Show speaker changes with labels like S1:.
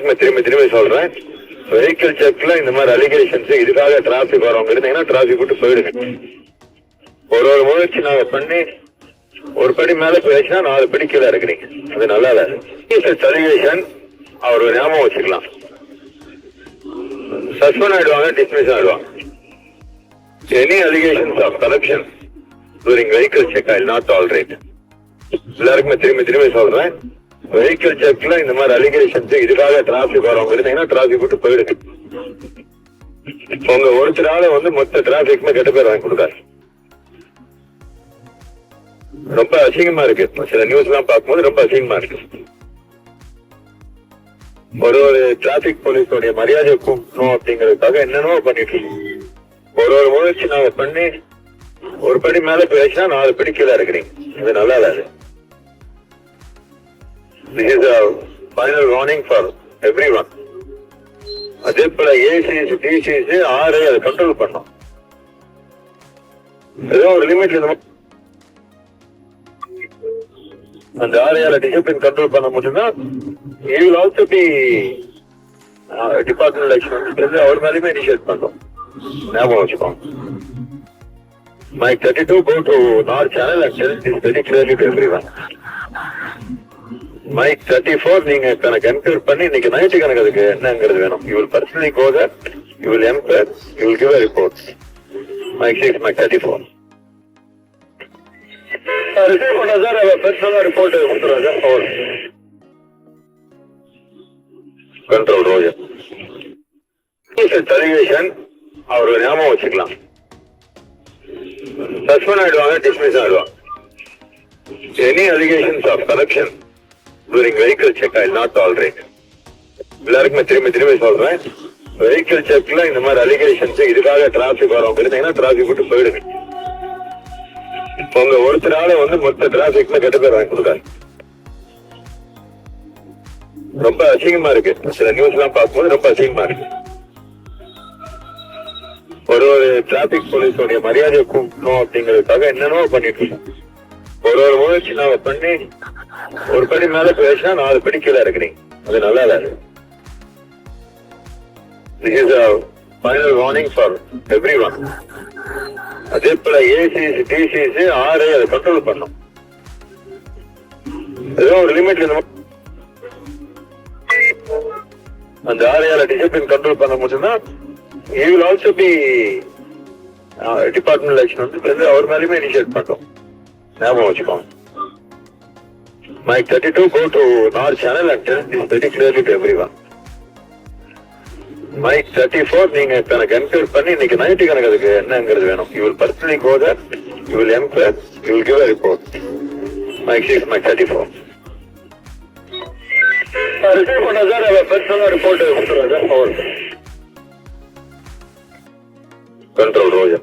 S1: எல்லாருக்குமே திரும்பி திரும்பி சொல்றேன். வெஹிக்கிள் செக்ல இந்த மாதிரி அலிகேஷன்ஸ் இதுக்காக டிராபிக் வரவங்க இருந்தீங்கன்னா டிராபிக் விட்டு போயிடுங்க. ஒரு ஒரு முயற்சி நாங்க பண்ணி ஒரு படி மேல போயிடுச்சுன்னா நாலு படி கீழே இருக்கிறீங்க அது நல்லா இல்லை. அலிகேஷன் அவர் ஞாபகம் வச்சுக்கலாம். சஸ்பெண்ட் ஆயிடுவாங்க டிஸ்மிஸ் ஆயிடுவாங்க. Any allegations of corruption during vehicle check I not all right எல்லாருக்குமே திரும்பி திரும்பி சொல்றேன். வெஹிக்கிள் செக்ல இந்த மாதிரி அலிகேஷன்ஸ் இதுக்காக டிராபிக் வரவங்க இருந்தீங்கன்னா டிராபிக் விட்டு போயிடுங்க. உங்க ஒருத்தரால வந்து மொத்த டிராபிக்மே கெட்ட பேர் வாங்கி கொடுக்காரு ரொம்ப அசிங்கமா இருக்கு. சில நியூஸ் எல்லாம் பார்க்கும்போது ரொம்ப அசிங்கமா இருக்கு. ஒரு ஒரு டிராபிக் போலீஸோடைய மரியாதையை கூட்டணும் அப்படிங்கறதுக்காக என்னென்னவோ பண்ணிட்டு இருக்கீங்க ஒரு ஒரு முயற்சி நாங்க பண்ணி ஒரு படி மேல போயிடுச்சுன்னா நாலு படி கீழே இருக்கிறீங்க இது நல்லா இல்லை This is final final for for everyone. அதே போல ஏசிஎஸ் டிசிஎஸ் ஆறு அதை கண்ட்ரோல் பண்ணோம் ஏதோ ஒரு லிமிட் அந்த ஆரையால டிசிப்ளின் கண்ட்ரோல் பண்ண முடியும்னா you will also be department election அவர் மேலேயுமே இனிஷியேட் பண்ணோம். ஞாபகம் வச்சுக்கோங்க. Mike thirty two go to north channel and tell this very clearly to everyone Mike thirty four நீங்க என்கொயர் பண்ணி இன்னைக்கு நைட்டு கணக்கு அதுக்கு என்னங்கிறது வேணும். You will personally go that you will enquire you will give a report Mike six Mike thirty four receive பண்ண sir பர்சனலா report கொடுத்துருவேன் sir over control roger television அவர் ஞாபகம் வச்சுக்கலாம். சஸ்பெண்ட் ஆயிடுவாங்க டிஸ்மிஸ் ஆயிடுவாங்க. Any allegations of corruption during vehicle check I not all right எல்லாருக்குமே திரும்பி திரும்பி சொல்றேன். வெஹிக்கிள் செக்ல இந்த மாதிரி அலிகேஷன்ஸ் இதுக்காக டிராபிக் வரும். இருந்தீங்கன்னா டிராபிக் விட்டு போயிடுங்க. உங்க ஒருத்தரால வந்து மொத்த டிராபிக்ல கெட்ட பேர் வாங்கி கொடுக்காரு ரொம்ப அசிங்கமா இருக்கு. சில நியூஸ் எல்லாம் பார்க்கும்போது ரொம்ப அசிங்கமா இருக்கு. ஒரு ஒரு டிராபிக் போலீஸோடைய மரியாதையை கூட்டணும் அப்படிங்கறதுக்காக என்னென்னவோ பண்ணிட்டு இருக்கோம். ஒரு ஒரு முயற்சி நாம பண்ணி ஒரு படி மேல பேசினா நாலு படி கீழே இருக்கிறீங்க அது நல்லா இல்லை. This is a final for every everyone. அதே போல ஏசிஸ் டிசிஸ் ஆறு அதை கண்ட்ரோல் பண்ணும் ஏதோ ஒரு லிமிட் அந்த ஆரையால டிசிப்ளின் கண்ட்ரோல் பண்ண முடியும்னா you will also be department election வந்து அவர் மேலேயுமே இனிஷியேட் பண்ணுறோம் ஞாபகம் வச்சுக்கோங்க. Mike thirty two go to north channel and tell this very clearly to everyone Mike thirty four நீங்க எனக்கு என்கொயர் பண்ணி இன்னைக்கு நைட்டு கணக்கு அதுக்கு என்னங்கிறது வேணும். You will personally go that you will enquire you will give a report Mike six Mike thirty four receive பண்ண sir பர்சனலா ரிப்போர்ட் கொடுத்துருவேன் சார் ஓவர் கண்ட்ரோல் ரோஜா